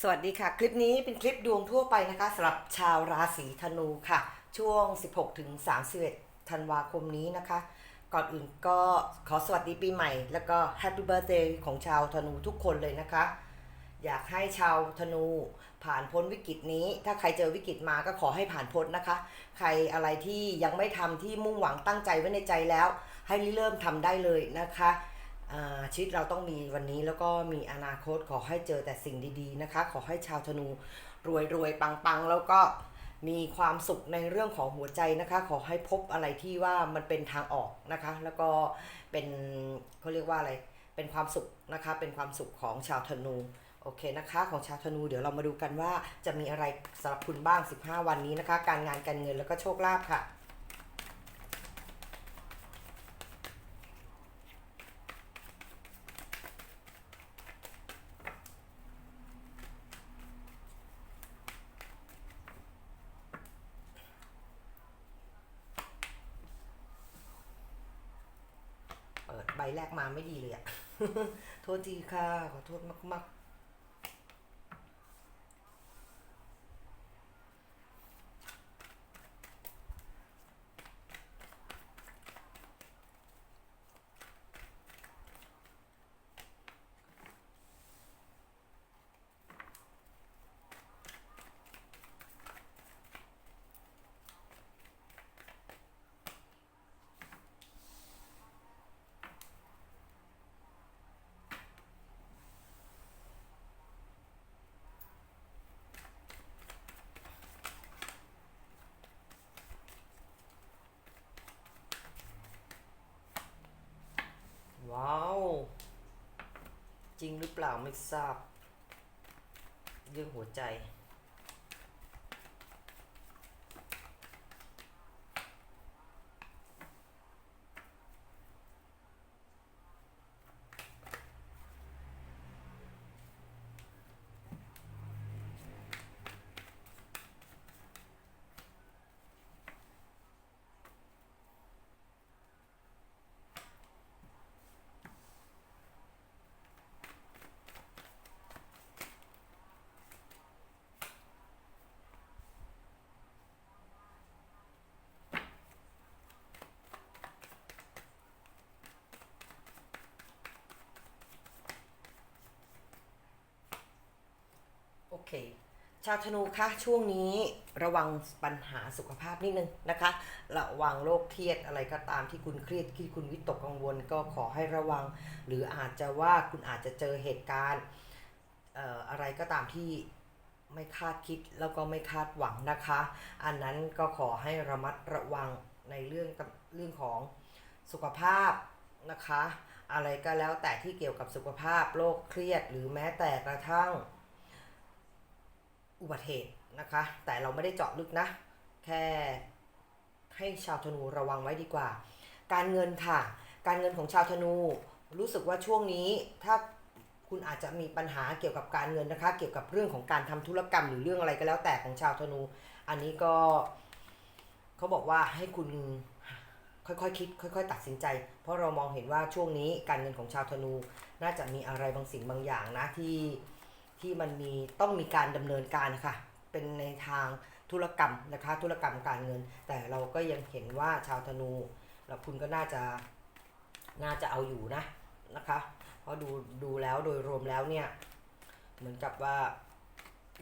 สวัสดีค่ะ คลิปนี้เป็นคลิปดวงทั่วไปนะคะสำหรับชาวราศีธนูค่ะ ช่วง 16ถึง31ธันวาคมนี้นะคะ ก่อนอื่นก็ขอสวัสดีปีใหม่ แล้วก็แฮปปี้เบิร์ a เดของชาวธนูทุกคนเลยนะคะ อยากให้ชาวธนูผ่านพ้นวิกฤตนี้ ถ้าใครเจอวิกฤตมาก็ขอให้ผ่านพ้นนะคะ ใครอะไรที่ยังไม่ทำที่มุ่งหวังตั้งใจไว้ในใจแล้ว ให้เริ่มทำได้เลยนะคะ ชีวิตเราต้องมีวันนี้แล้วก็มีอนาคตขอให้เจอแต่สิ่งดีๆนะคะ ขอให้ชาวธนูรวยรวยๆปังๆ แล้วก็มีความสุขในเรื่องของหัวใจนะคะ ขอให้พบอะไรที่ว่ามันเป็นทางออกนะคะ แล้วก็เป็นเขาเรียกว่าอะไรเป็นความสุขนะคะ เป็นความสุขของชาวธนูโอเคนะคะของชาวธนูเดี๋ยวเรามาดูกันว่าจะมีอะไรสำหรับคุณบ้าง 15 วันนี้นะคะ การงานการเงินแล้วก็โชคลาภค่ะ เปิดใบแรก มาไม่ดีเลยอะโทษทีค่ะ ขอโทษมาก ๆ ว้าว จริงหรือเปล่าไม่ทราบ เรื่องหัวใจ โอเค ชาวธนูคะช่วงนี้ระวังปัญหาสุขภาพนิดนึงนะคะ ระวังโรคเครียดอะไรก็ตามที่คุณเครียดที่คุณวิตกกังวลก็ขอให้ระวัง หรืออาจจะว่าคุณอาจจะเจอเหตุการณ์อะไรก็ตามที่ไม่คาดคิดแล้วก็ไม่คาดหวังนะคะ อันนั้นก็ขอให้ระมัดระวังในเรื่องเรื่องของสุขภาพนะคะ อะไรก็แล้วแต่ที่เกี่ยวกับสุขภาพโรคเครียดหรือแม้แต่กระทั่ง อุบัติเหตุนะคะ แต่เราไม่ได้เจาะลึกนะ แค่ให้ชาวธนูระวังไว้ดีกว่า การเงินค่ะ การเงินของชาวธนูรู้สึกว่าช่วงนี้ถ้าคุณอาจจะมีปัญหาเกี่ยวกับการเงินนะคะ เกี่ยวกับเรื่องของการทำธุรกรรมหรือเรื่องอะไรก็แล้วแต่ของชาวธนู อันนี้ก็เขาบอกว่าให้คุณค่อยๆคคิด ค่อยๆ ตัดสินใจ เพราะเรามองเห็นว่าช่วงนี้การเงินของชาวธนู น่าจะมีอะไรบางสิ่งบางอย่างนะที่ ที่มันมีต้องมีการดำเนินการค่ะเป็นในทางธุรกรรมนะคะธุรกรรมการเงิน แต่เราก็ยังเห็นว่าชาวธนูแล้วคุณก็น่าจะน่าจะเอาอยู่นะนะคะเพราะดูดูแล้วโดยรวมแล้วเนี่ยเหมือนกับว่า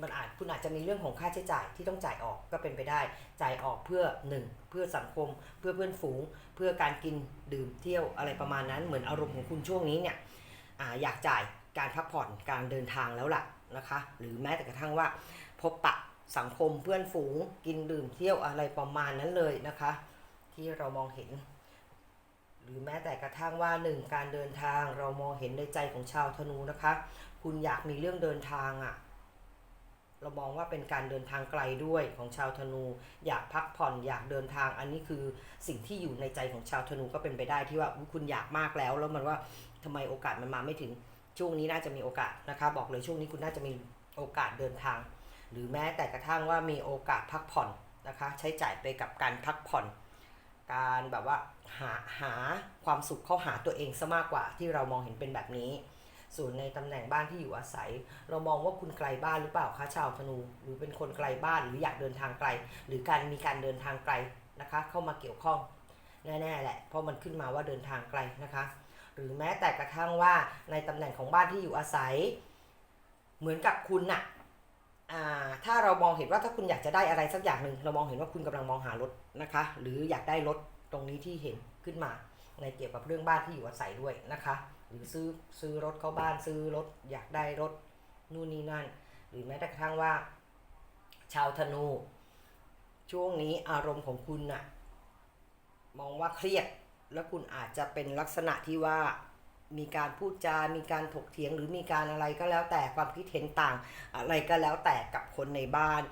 มันอาจคุณอาจจะมีเรื่องของค่าใช้จ่ายที่ต้องจ่ายออกก็เป็นไปได้ จ่ายออกเพื่อหนึ่งเพื่อสังคม เพื่อเพื่อนฝูง เพื่อการกินดื่มเที่ยวอะไรประมาณนั้น เหมือนอารมณ์ของคุณช่วงนี้เนี่ยออยากจ่าย การพักผ่อนการเดินทางแล้วล่ะนะคะ หรือแม้แต่กระทั่งว่า พบปะสังคมเพื่อนฝูงกินดื่มเที่ยวอะไรประมาณนั้นเลยนะคะ ที่เรามองเห็น หรือแม้แต่กระทั่งว่าหนึ่งการเดินทางเรามองเห็นในใจของชาวธนูนะคะ คุณอยากมีเรื่องเดินทางอะ่ะเรามองว่าเป็นการเดินทางไกลด้วยของชาวธนู อยากพักผ่อนอยากเดินทาง อันนี้คือสิ่งที่อยู่ในใจของชาวธนูก็เป็นไปได้ที่ว่าคุณอยากมากแล้ว แล้วมันว่าทำไมโอกาสมันมาไม่ถึง ช่วงนี้น่าจะมีโอกาสนะคะบอกเลยช่วงนี้คุณน่าจะมีโอกาสเดินทาง หรือแม้แต่กระทั่งว่ามีโอกาสพักผ่อนนะคะใช้จ่ายไปกับการพักผ่อน การแบบว่าหาหาความสุขเข้าหาตัวเองซะมากกว่าที่เรามองเห็นเป็นแบบนี้ ส่วนในตำแหน่งบ้านที่อยู่อาศัย เรามองว่าคุณไกลบ้านหรือเปล่าคะชาวธนู หรือเป็นคนไกลบ้านหรืออยากเดินทางไกล หรือการมีการเดินทางไกลนะคะ เข้ามาเกี่ยวข้องแน่ๆแหละเพราะมันขึ้นมาว่าเดินทางไกลนะคะ หรือแม้แต่กระทั่งว่าในตำแหน่งของบ้านที่อยู่อาศัย เหมือนกับคุณน่ะอ่าถ้าเรามองเห็นว่าถ้าคุณอยากจะได้อะไรสักอย่างหนึ่งเรามองเห็นว่าคุณกำลังมองหารถนะคะ หรืออยากได้รถตรงนี้ที่เห็นขึ้นมา ในเกี่ยวกับเรื่องบ้านที่อยู่อาศัยด้วยนะคะ หรือซื้อซื้อรถเข้าบ้านซื้อรถ อยากได้รถนู่นนี่นั่น หรือแม้แต่กระทั่งว่า ชาวธนู ช่วงนี้อารมณ์ของคุณน่ะมองว่าเครียด แล้วคุณอาจจะเป็นลักษณะที่ว่ามีการพูดจา มีการถกเถียงหรือมีการอะไรก็แล้วแต่ความคิดเห็นต่างอะไรก็แล้วแต่กับคนในบ้าน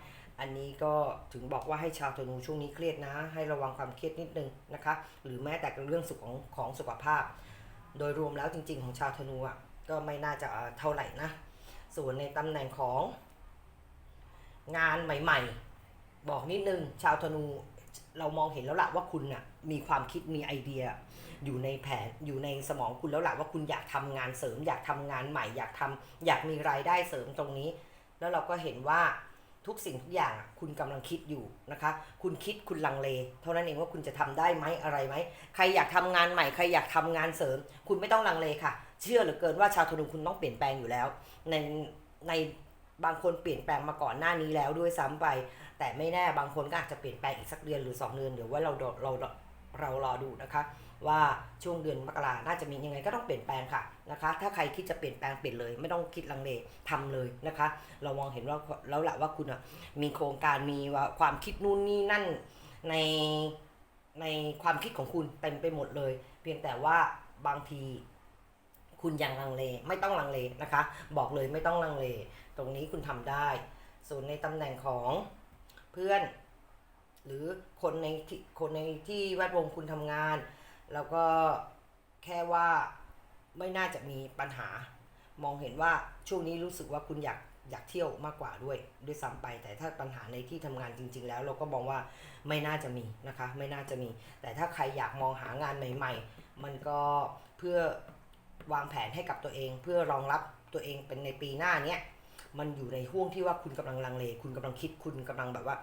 อันนี้ก็ถึงบอกว่าให้ชาวธนูช่วงนี้เครียดนะ ให้ระวังความเครียดนิดนึงนะคะ หรือแม้แต่เรื่องสุขของของสุขภาพ โดยรวมแล้วจริง ๆ ของชาวธนูอะก็ไม่น่าจะเท่าไหร่นะ ส่วนในตำแหน่งของงานใหม่ ๆ บอกนิดนึงชาวธนู เรามองเห็นแล้วล่ะว่าคุณน่ะมีความคิดมีไอเดีย อยู่ในแผนอยู่ในสมองคุณแล้วล่ะว่าคุณอยากทำงานเสริม อยากทำงานใหม่ อยากทำอยากมีรายได้เสริมตรงนี้ แล้วเราก็เห็นว่าทุกสิ่งทุกอย่างคุณกำลังคิดอยู่นะคะ คุณคิดคุณลังเล เท่านั้นเองว่าคุณจะทำได้ไหมอะไรไหมใครอยากทำงานใหม่ใครอยากทำงานเสริม คุณไม่ต้องลังเลค่ะ เชื่อเหลือเกินว่าชาวธนูคุณต้องเปลี่ยนแปลงอยู่แล้ว ในในบางคนเปลี่ยนแปลงมาก่อนหน้านี้แล้วด้วยซ้ำไป แต่ไม่แน่บางคนก็อาจจะเปลี่ยนแปลงอีกสักเดือนหรือ 2 เดือนเดี๋ยวว่าเราเราเรารอดูนะคะ ว่าช่วงเดือนมกราน่าจะมียังไงก็ต้องเปลี่ยนแปลงค่ะนะคะ ถ้าใครคิดจะเปลี่ยนแปลงเปลี่ยนเลย ไม่ต้องคิดลังเลทำเลยนะคะ เรามองเห็นว่าแล้วแหละว่าคุณอะมีโครงการมีว่าความคิดนู่นนี่นั่นในในความคิดของคุณเต็มไปหมดเลย เพียงแต่ว่าบางทีคุณยังลังเลไม่ต้องลังเลนะคะ บอกเลยไม่ต้องลังเล ตรงนี้คุณทำได้ ส่วนในตำแหน่งของ เพื่อน หรือคนในที่คนในที่แวดวงคุณทำงาน แล้วก็แค่ว่าไม่น่าจะมีปัญหา มองเห็นว่าช่วงนี้รู้สึกว่าคุณอยากอยากเที่ยวมากกว่าด้วยด้วยซ้ำไป แต่ถ้าปัญหาในที่ทำงานจริง ๆ แล้วเราก็มองว่าไม่น่าจะมีนะคะ ไม่น่าจะมี แต่ถ้าใครอยากมองหางานใหม่ ๆ มันก็เพื่อวางแผนให้กับตัวเอง เพื่อรองรับตัวเองเป็นในปีหน้าเนี้ย มันอยู่ในห่วงที่ว่าคุณกำลังลังเล คุณกำลังคิดคุณกำลังแบบว่า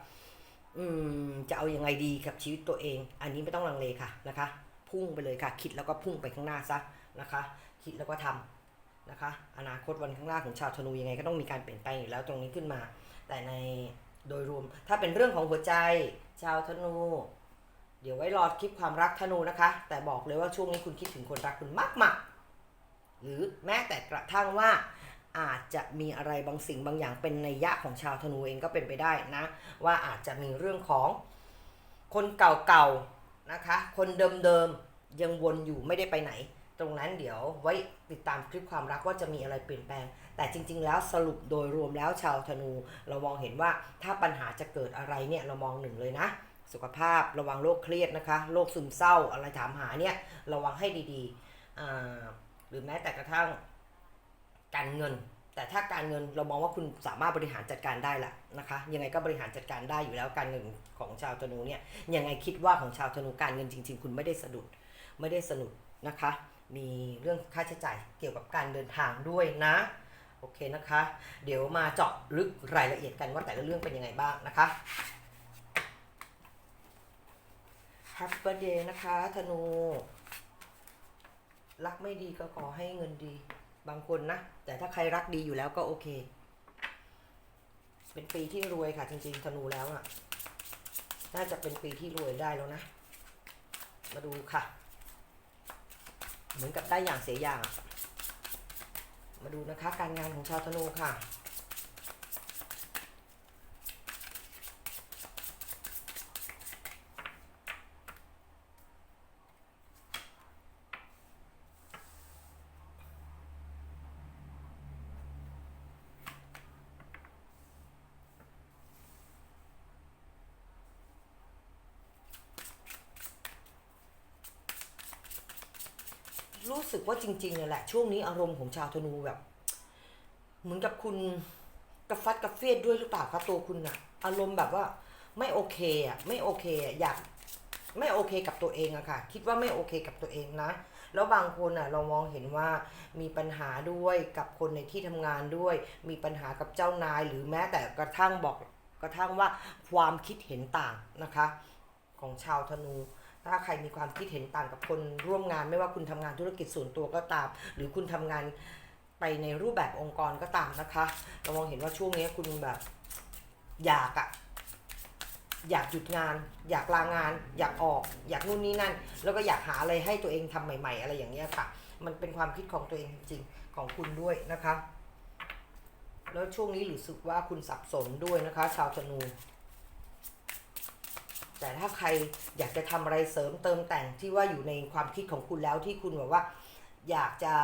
อืม จะเอายังไงดีกับชีวิตตัวเอง อันนี้ไม่ต้องลังเลค่ะนะคะ พุ่งไปเลยค่ะ คิดแล้วก็พุ่งไปข้างหน้าซะนะคะ คิดแล้วก็ทำนะคะ อนาคตวันข้างหน้าของชาวธนูยังไงก็ต้องมีการเปลี่ยนแปลงอยู่แล้วตรงนี้ขึ้นมา แต่ในโดยรวม ถ้าเป็นเรื่องของหัวใจชาวธนู เดี๋ยวไว้รอคลิปความรักธนูนะคะ แต่บอกเลยว่าช่วงนี้คุณคิดถึงคนรักคุณมากมากๆหรือแม้แต่กระทั่งว่า อาจจะมีอะไรบางสิ่งบางอย่างเป็นในยะของชาวธนูเองก็เป็นไปได้นะ ว่าอาจจะมีเรื่องของคนเก่าๆนะคะ คนเดิมๆยังวนอยู่ไม่ได้ไปไหน ตรงนั้นเดี๋ยวไว้ติดตามคลิปความรักว่าจะมีอะไรเปลี่ยนแปลง แต่จริง ๆ แล้วสรุปโดยรวมแล้วชาวธนู เรามองเห็นว่าถ้าปัญหาจะเกิดอะไรเนี่ยเรามองหนึ่งเลยนะสุขภาพระวังโรคเครียดนะคะโรคซึมเศร้าอะไรถามหาเนี่ยระวังให้ดีๆหรือแม้แต่กระทั่ง การเงิน แต่ถ้าการเงินเรามองว่าคุณสามารถบริหารจัดการได้ละนะคะ ยังไงก็บริหารจัดการได้อยู่แล้วการเงินของชาวธนูเนี่ยยังไงคิดว่าของชาวธนูการเงินจริง ๆ คุณไม่ได้สะดุดไม่ได้สนุดนะคะ มีเรื่องค่าใช้จ่ายเกี่ยวกับการเดินทางด้วยนะโอเคนะคะ เดี๋ยวมาเจาะลึกรายละเอียดกันว่าแต่ละเรื่องเป็นยังไงบ้างนะคะ Happy Birthday นะคะธนู รักไม่ดีก็ขอให้เงินดี บางคนนะ แต่ถ้าใครรักดีอยู่แล้วก็โอเค เป็นปีที่รวยค่ะ จริงๆธนูแล้วอะ น่าจะเป็นปีที่รวยได้แล้วนะ มาดูค่ะ เหมือนกับได้อย่างเสียอย่าง มาดูนะคะ การงานของชาวธนูค่ะ รู้ สึกว่าจริงๆเนี่ยแหละ ช่วงนี้อารมณ์ของชาวธนูแบบ เหมือนกับคุณกระฟัดกระเฟียดด้วยหรือเปล่าคะตัวคุณอะอารมณ์แบบว่าไม่โอเคอะไม่โอเคอะอยากไม่โอเคกับตัวเองอะค่ะ คิดว่าไม่โอเคกับตัวเองนะ แล้วบางคนอะเรามองเห็นว่ามีปัญหาด้วยกับคนในที่ทำงานด้วย มีปัญหากับเจ้านาย หรือแม้แต่กระทั่งบอกกระทั่งว่าความคิดเห็นต่างนะคะ ของชาวธนู ถ้าใครมีความคิดเห็นต่างกับคนร่วมงาน ไม่ว่าคุณทำงานธุรกิจส่วนตัวก็ตาม หรือคุณทำงานไปในรูปแบบองค์กรก็ตามนะคะเรามองเห็นว่าช่วงนี้คุณแบบอยากอะอยากหยุดงาน อยากลางาน อยากออก อยากนู่นนี่นั่น แล้วก็อยากหาอะไรให้ตัวเองทำใหม่ ๆ อะไรอย่างเงี้ยค่ะ มันเป็นความคิดของตัวเองจริงๆของคุณด้วยนะคะ แล้วช่วงนี้รู้สึกว่าคุณสับสนด้วยนะคะ ชาวธนู แต่ถ้าใครอยากจะทำอะไรเสริมเติมแต่งที่ว่าอยู่ในความคิดของคุณแล้วที่คุณแบบว่า อยากจะ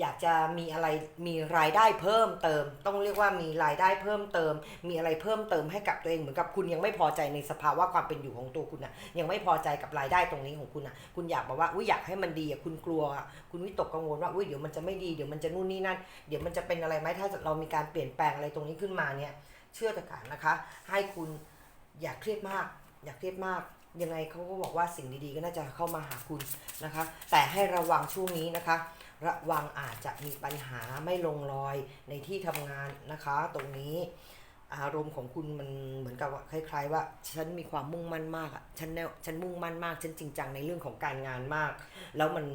อยากจะมีอะไรมีรายได้เพิ่มเติม ต้องเรียกว่ามีรายได้เพิ่มเติม มีอะไรเพิ่มเติมให้กับตัวเองเหมือนกับคุณยังไม่พอใจในสภาวะความเป็นอยู่ของตัวคุณนะยังไม่พอใจกับรายได้ตรงนี้ของคุณนะคุณอยากบอกว่าอุ้ยอยากให้มันดีอะคุณกลัว คุณวิตกกังวลว่าอุ้ยเดี๋ยวมันจะไม่ดีเดี๋ยวมันจะนู่นนี่นั่นเดี๋ยวมันจะเป็นอะไรไหมถ้าเรามีการเปลี่ยนแปลงอะไรตรงนี้ขึ้นมาเนี่ย เชื่อเถอะค่ะนะคะ ให้คุณ อย่าเครียดมาก อย่าเครียดมาก ยังไงเขาก็บอกว่าสิ่งดีๆ ก็น่าจะเข้ามาหาคุณนะคะ แต่ให้ระวังช่วงนี้นะคะ ระวังอาจจะมีปัญหาไม่ลงรอยในที่ทำงานนะคะ ตรงนี้อารมณ์ของคุณมันเหมือนกับว่าคล้ายๆ ว่าฉันมีความมุ่งมั่นมากอะฉันแนวฉันมุ่งมั่นมากฉันจริงจังในเรื่องของการงานมาก แล้วมัน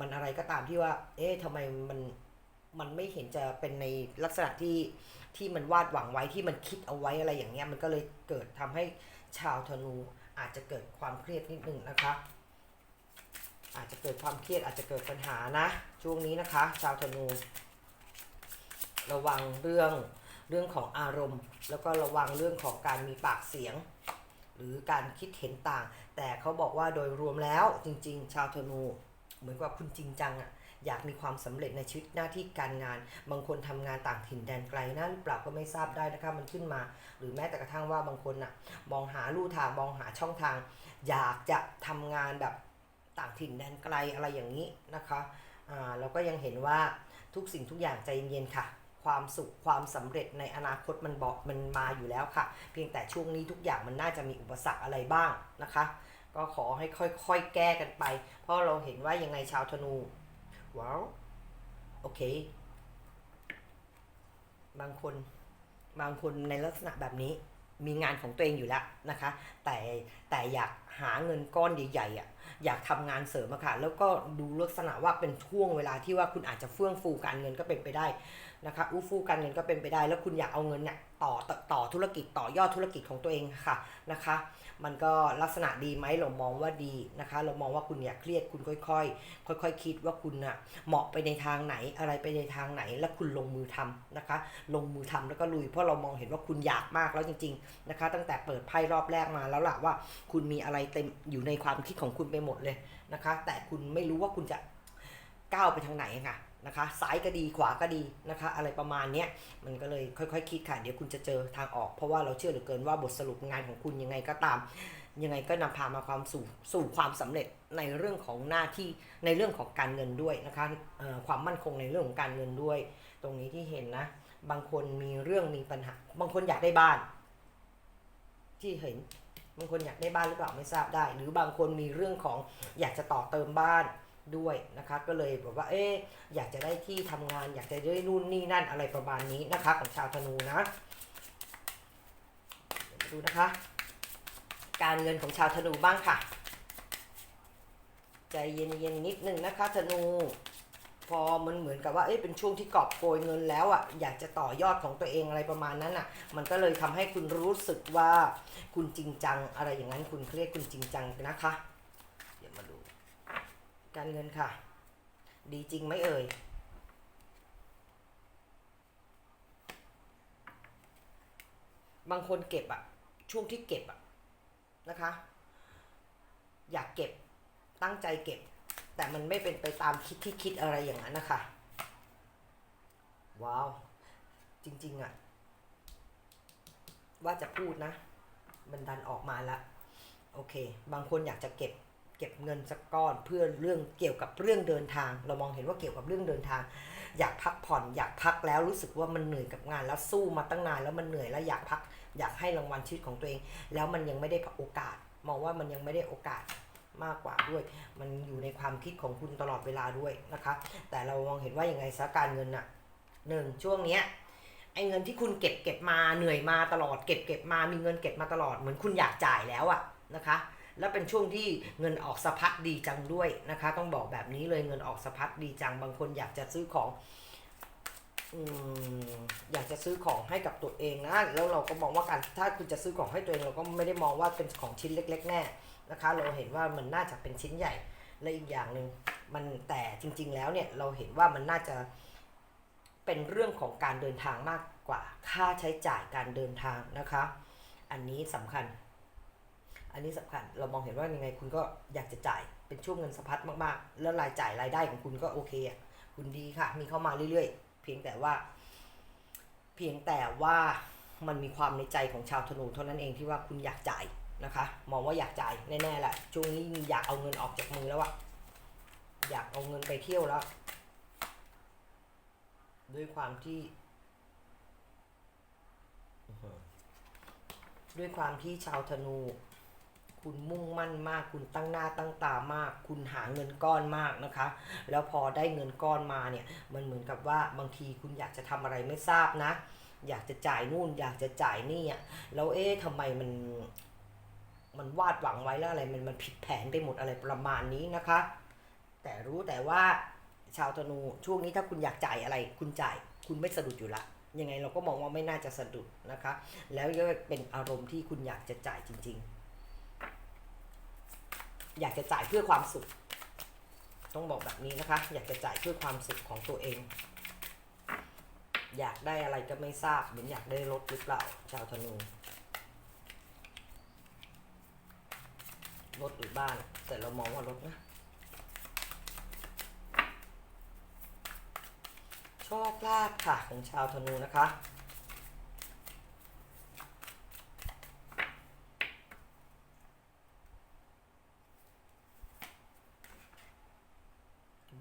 มันอะไรก็ตามที่ว่า เอ๊ะทำไมมันมันไม่เห็นจะเป็นในลักษณะที่ ที่มันวาดหวังไว้ที่มันคิดเอาไว้อะไรอย่างเงี้ยมันก็เลยเกิดทำให้ชาวธนูอาจจะเกิดความเครียดนิดนึงนะคะ อาจจะเกิดความเครียดอาจจะเกิดปัญหานะ ช่วงนี้นะคะ ชาวธนู ระวังเรื่องเรื่องของอารมณ์ แล้วก็ระวังเรื่องของการมีปากเสียง หรือการคิดเห็นต่าง แต่เขาบอกว่าโดยรวมแล้วจริง ๆ ชาวธนู เหมือนกับคุณจริงจังอะ อยากมีความสำเร็จในชีวิตหน้าที่การงาน บางคนทำงานต่างถิ่นแดนไกลนั่นเปล่าก็ไม่ทราบได้นะคะมันขึ้นมา หรือแม้แต่กระทั่งว่าบางคนน่ะมองหาลู่ทางมองหาช่องทาง อยากจะทำงานแบบต่างถิ่นแดนไกลอะไรอย่างนี้นะคะอ่าแล้วก็ยังเห็นว่าทุกสิ่งทุกอย่างใจเย็นๆค่ะความสุขความสำเร็จในอนาคตมันบอกมันมาอยู่แล้วค่ะ เพียงแต่ช่วงนี้ทุกอย่างมันน่าจะมีอุปสรรคอะไรบ้างนะคะ ก็ขอให้ค่อยๆแก้กันไป เพราะเราเห็นว่ายังไงชาวธนู ว้าว โอเค บางคน บางคนในลักษณะแบบนี้ มีงานของตัวเองอยู่แล้วนะคะ แต่แต่อยากหาเงินก้อนใหญ่ๆอะ อยากทำงานเสริมอะค่ะ แล้วก็ดูลักษณะว่าเป็นช่วงเวลาที่ว่าคุณอาจจะเฟื่องฟูการเงินก็เป็นไปได้ นะคะอู้ฟู่การเงินก็เป็นไปได้ แล้วคุณอยากเอาเงินเนี่ยต่อต่อตอธุรกิจต่อยอดธุรกิจของตัวเองค่ะนะคะ มันก็ลักษณะดีไหมเรามองว่าดีนะคะ เรามองว่าคุณอย่าเครียดคุณค่อยๆค่อยๆคิดว่าคุณน่ะเหมาะไปในทางไหนอะไรไปในทางไหน แล้วคุณลงมือทำนะคะ ลงมือทำแล้วก็ลุยเพราะเรามองเห็นว่าคุณอยากมากแล้วจริง ๆนะคะ ตั้งแต่เปิดไพ่รอบแรกมาแล้วล่ะว่า คุณมีอะไรเต็มอยู่ในความคิดของคุณไปหมดเลยนะคะ แต่คุณไม่รู้ว่าคุณจะก้าวไปทางไหนค่ะ นะคะซ้ายก็ดีขวาก็ดีนะคะอะไรประมาณนี้มันก็เลยค่อยๆคคิดค่ะเดี๋ยวคุณจะเจอทางออก เพราะว่าเราเชื่อเหลือเกินว่าบทสรุปงานของคุณยังไงก็ตาม ยังไงก็นำพามาความสู่สู่ความสำเร็จในเรื่องของหน้าที่ในเรื่องของการเงินด้วยนะคะความมั่นคงในเรื่องของการเงินด้วย ตรงนี้ที่เห็นนะ บางคนมีเรื่องมีปัญหา บางคนอยากได้บ้าน ที่เห็นบางคนอยากได้บ้านหรือเปล่าไม่ทราบได้ หรือบางคนมีเรื่องของอยากจะต่อเติมบ้าน ด้วยนะคะก็เลยแบบว่าเอ๊อยากจะได้ที่ทำงาน อยากจะได้นู่นนี่นั่นอะไรประมาณนี้นะคะของชาวธนูนะดูนะคะ การเงินของชาวธนูบ้างค่ะ ใจเย็นๆนิดนึงนะคะธนู พอมันเหมือนกับว่าเอ๊ะเป็นช่วงที่กอบโกยเงินแล้วอะอยากจะต่อยอดของตัวเองอะไรประมาณนั้นอะ มันก็เลยทำให้คุณรู้สึกว่าคุณจริงจังอะไรอย่างนั้นคุณเครียดคุณจริงจังนะคะ การเงินค่ะ ดีจริงไหมเอ่ย บางคนเก็บอะช่วงที่เก็บอะนะคะ อยากเก็บตั้งใจเก็บ แต่มันไม่เป็นไปตามคิดที่คิดอะไรอย่างนั้นนะคะ ว้าว จริงๆอะว่าจะพูดนะ มันดันออกมาละโอเค บางคนอยากจะเก็บ เก็บเงินสักก้อนเพื่อเรื่องเกี่ยวกับเรื่องเดินทาง เรามองเห็นว่าเกี่ยวกับเรื่องเดินทาง อยากพักผ่อนอยากพักแล้วรู้สึกว่ามันเหนื่อยกับงานแล้วสู้มาตั้งนานแล้วมันเหนื่อยแล้วอยากพัก อยากให้รางวัลชีวิตของตัวเอง แล้วมันยังไม่ได้โอกาส มองว่ามันยังไม่ได้โอกาสมากกว่าด้วย มันอยู่ในความคิดของคุณตลอดเวลาด้วยนะคะ แต่เรามองเห็นว่ายังไงซะการเงินอะหนึ่งช่วงเนี้ยไอ้เงินที่คุณเก็บเก็บมาเหนื่อยมาตลอดเก็บเก็บมามีเงินเก็บมาตลอดเหมือนคุณอยากจ่ายแล้วอะนะคะ แล้วเป็นช่วงที่เงินออกสะพัดดีจังด้วยนะคะ ต้องบอกแบบนี้เลยเงินออกสะพัดดีจัง บางคนอยากจะซื้อของอืมอยากจะซื้อของให้กับตัวเองนะ แล้วเราก็มองว่าการถ้าคุณจะซื้อของให้ตัวเองเราก็ไม่ได้มองว่าเป็นของชิ้นเล็ก ๆ แน่นะคะ เราเห็นว่ามันน่าจะเป็นชิ้นใหญ่และอีกอย่างหนึ่งมันแต่จริง ๆ แล้วเนี่ยเราเห็นว่ามันน่าจะเป็นเรื่องของการเดินทางมากกว่าค่าใช้จ่ายการเดินทางนะคะ อันนี้สำคัญ อันนี้สำคัญเรามองเห็นว่ายังไงคุณก็อยากจะจ่ายเป็นช่วงเงินสะพัดมากๆ แล้วรายจ่ายรายได้ของคุณก็โอเคอะคุณดีค่ะ มีเข้ามาเรื่อยๆ เพียงแต่ว่า เพียงแต่ว่ามันมีความในใจของชาวธนูเท่านั้นเองที่ว่าคุณอยากจ่ายนะคะ มองว่าอยากจ่ายแน่ๆแหละช่วงนี้อยากเอาเงินออกจากมือแล้วอะอยากเอาเงินไปเที่ยวแล้ว ด้วยความที่ด้วยความที่ชาวธนู คุณมุ่งมั่นมาก คุณตั้งหน้าตั้งตามาก คุณหาเงินก้อนมากนะคะ แล้วพอได้เงินก้อนมาเนี่ยมันเหมือนกับว่าบางทีคุณอยากจะทำอะไรไม่ทราบนะ อยากจะจ่ายนู่น อยากจะจ่ายนี่อะแล้วเอ๊ะทำไมมันมันวาดหวังไว้แล้วอะไรมันมันผิดแผนไปหมดอะไรประมาณนี้นะคะ แต่รู้แต่ว่าชาวธนูช่วงนี้ถ้าคุณอยากจ่ายอะไร คุณจ่ายคุณไม่สะดุดอยู่ละยังไงเราก็มองว่าไม่น่าจะสะดุดนะคะ แล้วก็เป็นอารมณ์ที่คุณอยากจะจ่ายจริง ๆ อยากจะจ่ายเพื่อความสุข ต้องบอกแบบนี้นะคะ อยากจะจ่ายเพื่อความสุขของตัวเอง อยากได้อะไรก็ไม่ทราบเหมือนอยากได้รถหรือเปล่า ชาวธนูรถหรือบ้าน แต่เรามองว่ารถนะโชคลาภค่ะของชาวธนูนะคะ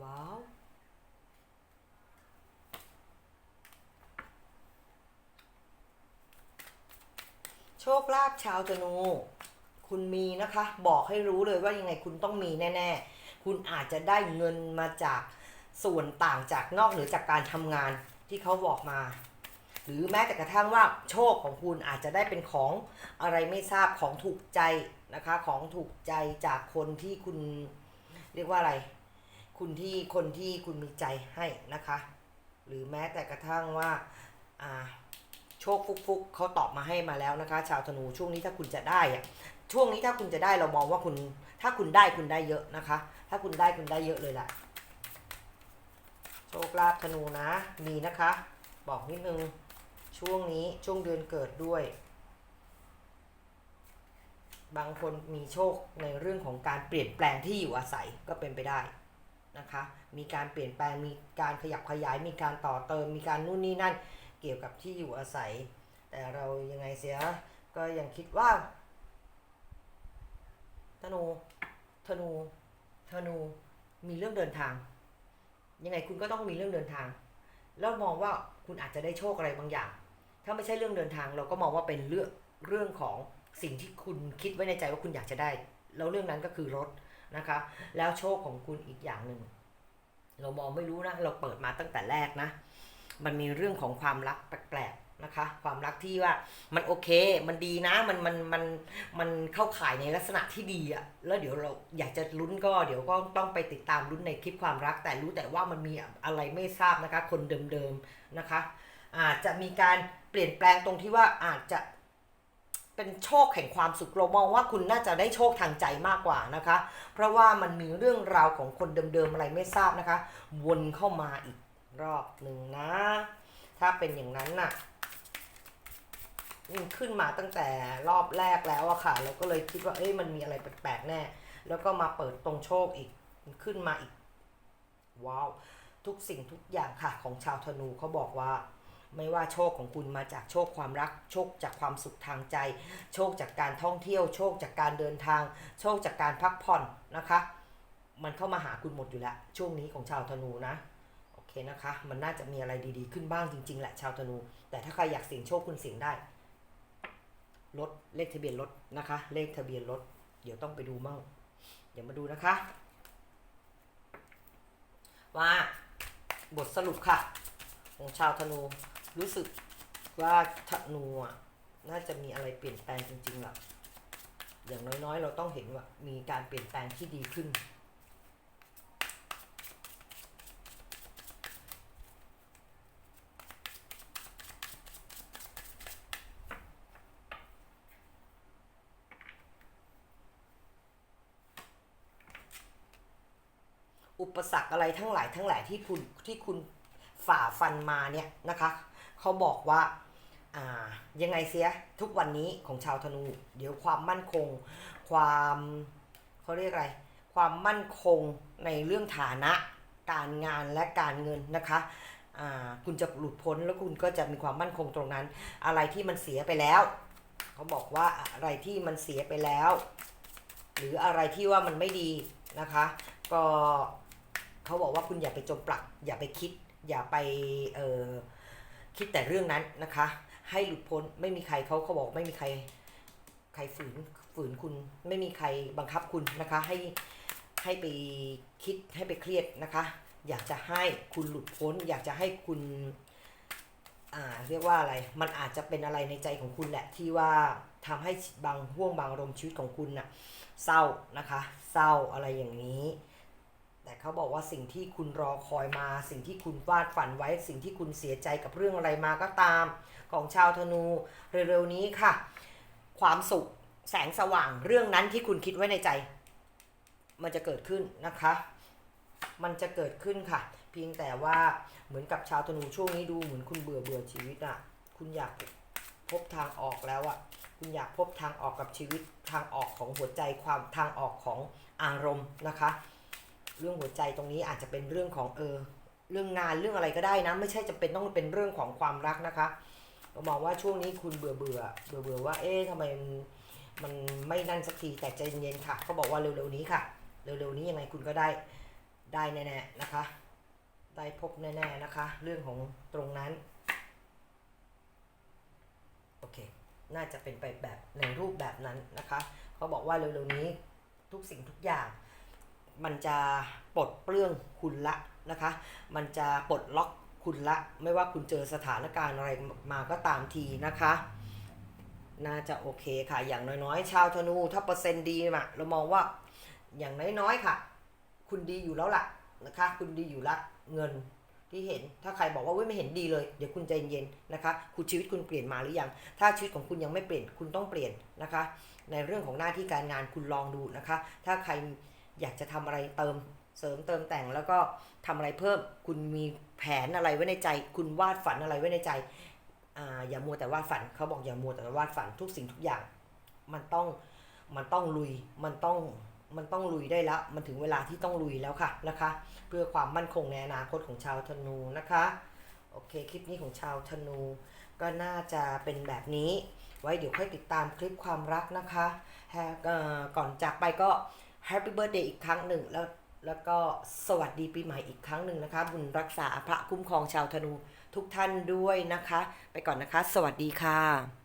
ว้าว โชคลาภ ชาวธนู คุณมีนะคะ บอกให้รู้เลยว่ายังไงคุณต้องมีแน่ๆ คุณอาจจะได้เงินมาจากส่วนต่างจากนอกเหนือจากการทำงานที่เขาบอกมา หรือแม้แต่กระทั่งว่าโชคของคุณอาจจะได้เป็นของอะไรไม่ทราบของถูกใจนะคะ ของถูกใจจากคนที่คุณเรียกว่าอะไร คุณที่คนที่คุณมีใจให้นะคะ หรือแม้แต่กระทั่งว่าอ่า โชคฟุกๆเขาตอบมาให้มาแล้วนะคะ ชาวธนูช่วงนี้ถ้าคุณจะได้อะช่วงนี้ถ้าคุณจะได้เรามองว่าคุณ ถ้าคุณได้คุณได้เยอะนะคะ ถ้าคุณได้คุณได้เยอะเลยแหละโชคลาภธนูนะ มีนะคะ บอกนิดนึงช่วงนี้ช่วงเดือนเกิดด้วย บางคนมีโชคในเรื่องของการเปลี่ยนแปลงที่อยู่อาศัยก็เป็นไปได้นะคะ มีการเปลี่ยนแปลงมีการขยับขยาย มีการต่อเติมมีการนู่นนี่นั่น เกี่ยวกับที่อยู่อาศัย แต่เรายังไงเสียก็ยังคิดว่าธนูธนูธนูมีเรื่องเดินทาง ยังไงคุณก็ต้องมีเรื่องเดินทาง แล้วมองว่าคุณอาจจะได้โชคอะไรบางอย่าง ถ้าไม่ใช่เรื่องเดินทาง เราก็มองว่าเป็นเรื่องเรื่องของสิ่งที่คุณคิดไว้ในใจว่าคุณอยากจะได้ แล้วเรื่องนั้นก็คือรถนะคะ แล้วโชคของคุณอีกอย่างหนึ่งเรามองไม่รู้นะ เราเปิดมาตั้งแต่แรกนะ มันมีเรื่องของความรักแปลกๆนะคะ ความรักที่ว่ามันโอเค มันดีนะ มันมันมันมันเข้าข่ายในลักษณะที่ดีอะแล้วเดี๋ยวเราอยากจะลุ้นก็เดี๋ยวก็ต้องไปติดตามลุ้นในคลิปความรัก แต่รู้แต่ว่ามันมีอะไรไม่ทราบนะคะ คนเดิมๆนะคะ อาจจะมีการเปลี่ยนแปลงตรงที่ว่าอาจจะเป็นโชคแห่งความสุขเรามองว่าคุณน่าจะได้โชคทางใจมากกว่านะคะ เพราะว่ามันมีเรื่องราวของคนเดิมๆอะไรไม่ทราบนะคะ วนเข้ามาอีก รอบหนึ่งนะ ถ้าเป็นอย่างนั้นน่ะมันขึ้นมาตั้งแต่รอบแรกแล้วอะค่ะ เราก็เลยคิดว่าเอ้ยมันมีอะไรแปลกๆแน่ แล้วก็มาเปิดตรงโชคอีกมันขึ้นมาอีก ว้าว ทุกสิ่งทุกอย่างค่ะ ของชาวธนูเขาบอกว่า ไม่ว่าโชคของคุณมาจากโชคความรัก โชคจากความสุขทางใจ โชคจากการท่องเที่ยว โชคจากการเดินทาง โชคจากการพักผ่อนนะคะ มันเข้ามาหาคุณหมดอยู่แล้วช่วงนี้ของชาวธนูนะ เคนะคะ มันน่าจะมีอะไรดีๆ ขึ้นบ้างจริง ๆ แหละชาวธนู แต่ถ้าใครอยากเสี่ยงโชคคุณเสี่ยงได้ รถเลขทะเบียนรถนะคะ เลขทะเบียนรถ เดี๋ยวต้องไปดูมั่งดี๋ยวมาดูนะคะ ว่าบทสรุปค่ะ ของชาวธนูรู้สึกว่าธนูอะน่าจะมีอะไรเปลี่ยนแปลงจริงๆล่ะอย่างน้อยๆ เราต้องเห็นว่ามีการเปลี่ยนแปลงที่ดีขึ้น อุ ปสรรคอะไรทั้งหลายทั้งหลายที่คุณที่คุณฝ่าฟันมาเนี่ยนะคะเขาบอกว่าอ่ายังไงเสียทุกวันนี้ของชาวธนู เดี๋ยวความมั่นคง ความเขาเรียกอะไร ความมั่นคงในเรื่องฐานะ การงานและการเงินนะคะอ่าคุณจะหลุดพ้นแล้วคุณก็จะมีความมั่นคงตรงนั้น อะไรที่มันเสียไปแล้ว เขาบอกว่าอะไรที่มันเสียไปแล้ว หรืออะไรที่ว่ามันไม่ดีนะคะ ก็ เขาบอกว่าคุณอย่าไปจมปลัก อย่าไปคิด อย่าไปเออคิดแต่เรื่องนั้นนะคะ ให้หลุดพ้นไม่มีใครเขาเขาบอกไม่มีใครใครฝืนฝืนคุณไม่มีใครบังคับคุณนะคะ ให้ให้ไปคิดให้ไปเครียดนะคะ อยากจะให้คุณหลุดพ้น อยากจะให้คุณอ่าเรียกว่าอะไร มันอาจจะเป็นอะไรในใจของคุณแหละที่ว่าทำให้บางห่วงบางอารมณ์ชีวิตของคุณน่ะเศร้านะคะ เศร้าอะไรอย่างนี้ แต่เขาบอกว่าสิ่งที่คุณรอคอยมา สิ่งที่คุณวาดฝันไว้ สิ่งที่คุณเสียใจกับเรื่องอะไรมาก็ตาม ของชาวธนูเร็วๆนี้ค่ะ ความสุขแสงสว่างเรื่องนั้นที่คุณคิดไว้ในใจ มันจะเกิดขึ้นนะคะ มันจะเกิดขึ้นค่ะ เพียงแต่ว่าเหมือนกับชาวธนูช่วงนี้ดูเหมือนคุณเบื่อเบื่อชีวิตอะ่ะ คุณอยากพบทางออกแล้วอะ่ะ คุณอยากพบทางออกกับชีวิตทางออกของหัวใจความทางออกของอารมณ์นะคะ เรื่องหัวใจตรงนี้อาจจะเป็นเรื่องของเออเรื่องงานเรื่องอะไรก็ได้นะ ไม่ใช่จะเป็นต้องเป็นเรื่องของความรักนะคะเรามองว่าช่วงนี้คุณเบื่อเบื่อเบื่อเบื่อว่า เอ๊ะทำไมมันไม่นั่นสักทีแต่ใจเย็นๆค่ะเขาบอกว่าเร็วๆนี้ค่ะ เร็วๆนี้ยังไงคุณก็ได้ได้แน่ๆนะคะ ได้พบแน่ๆนะคะ เรื่องของตรงนั้นโอเค น่าจะเป็นไปแบบในรูปแบบนั้นนะคะเขาบอกว่าเร็วๆนี้ทุกสิ่งทุกอย่าง มันจะปลดเปลื้องคุณละนะคะ มันจะปลดล็อกคุณละ ไม่ว่าคุณเจอสถานการณ์อะไรมาก็ตามทีนะคะ น่าจะโอเคค่ะ อย่างน้อยๆ ชาวธนูถ้าเปอร์เซ็นต์ดีมาเรามองว่าอย่างน้อยๆค่ะ คุณดีอยู่แล้วล่ะนะคะ คุณดีอยู่ละเงินที่เห็นถ้าใครบอกว่าเว้ยไม่เห็นดีเลย เดี๋ยวคุณใจเย็นๆนะคะคุณชีวิตคุณเปลี่ยนมาหรือยัง ถ้าชีวิตของคุณยังไม่เปลี่ยนคุณต้องเปลี่ยนนะคะ ในเรื่องของหน้าที่การงานคุณลองดูนะคะ ถ้าใคร อยากจะทำอะไรเติมเสริมเติมแต่งแล้วก็ทำอะไรเพิ่ม คุณมีแผนอะไรไว้ในใจ คุณวาดฝันอะไรไว้ในใจอ่าอย่ามัวแต่วาดฝันเขาบอกอย่ามัวแต่วาดฝันทุกสิ่งทุกอย่าง มันต้องมันต้องลุยมันต้องมันต้องลุยได้แล้ว มันถึงเวลาที่ต้องลุยแล้วค่ะนะคะ เพื่อความมั่นคงในอนาคตของชาวธนูนะคะโอเคคลิปนี้ของชาวธนู ก็น่าจะเป็นแบบนี้ ไว้เดี๋ยวค่อยติดตามคลิปความรักนะคะก่อนจากไปก็ แฮปปี้เบิร์ดเดย์อีกครั้งหนึ่งแล้วแล้วก็สวัสดีปีใหม่อีกครั้งหนึ่งนะคะ บุญรักษาพระคุ้มครองชาวธนูทุกท่านด้วยนะคะ ไปก่อนนะคะ สวัสดีค่ะ